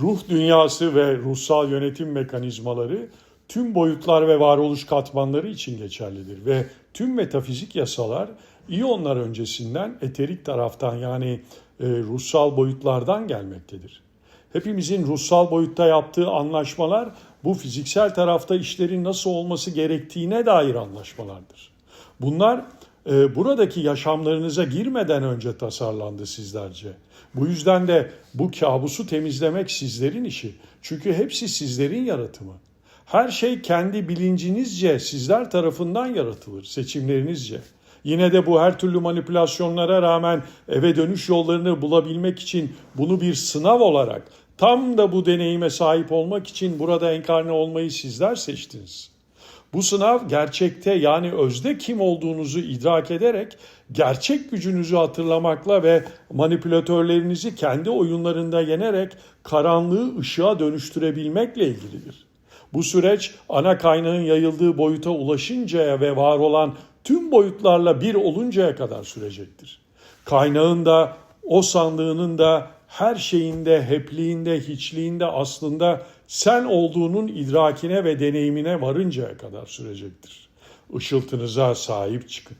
Ruh dünyası ve ruhsal yönetim mekanizmaları tüm boyutlar ve varoluş katmanları için geçerlidir ve tüm metafizik yasalar iyonlar öncesinden eterik taraftan yani e, ruhsal boyutlardan gelmektedir. Hepimizin ruhsal boyutta yaptığı anlaşmalar bu fiziksel tarafta işlerin nasıl olması gerektiğine dair anlaşmalardır. Bunlar e, buradaki yaşamlarınıza girmeden önce tasarlandı sizlerce. Bu yüzden de bu kabusu temizlemek sizlerin işi. Çünkü hepsi sizlerin yaratımı. Her şey kendi bilincinizce sizler tarafından yaratılır, seçimlerinizce. Yine de bu her türlü manipülasyonlara rağmen eve dönüş yollarını bulabilmek için bunu bir sınav olarak tam da bu deneyime sahip olmak için burada enkarne olmayı sizler seçtiniz. Bu sınav gerçekte yani özde kim olduğunuzu idrak ederek gerçek gücünüzü hatırlamakla ve manipülatörlerinizi kendi oyunlarında yenerek karanlığı ışığa dönüştürebilmekle ilgilidir. Bu süreç ana kaynağın yayıldığı boyuta ulaşıncaya ve var olan tüm boyutlarla bir oluncaya kadar sürecektir. Kaynağın da o sandığının da her şeyinde, hepliğinde, hiçliğinde aslında sen olduğunun idrakine ve deneyimine varıncaya kadar sürecektir. Işıltınıza sahip çıkın.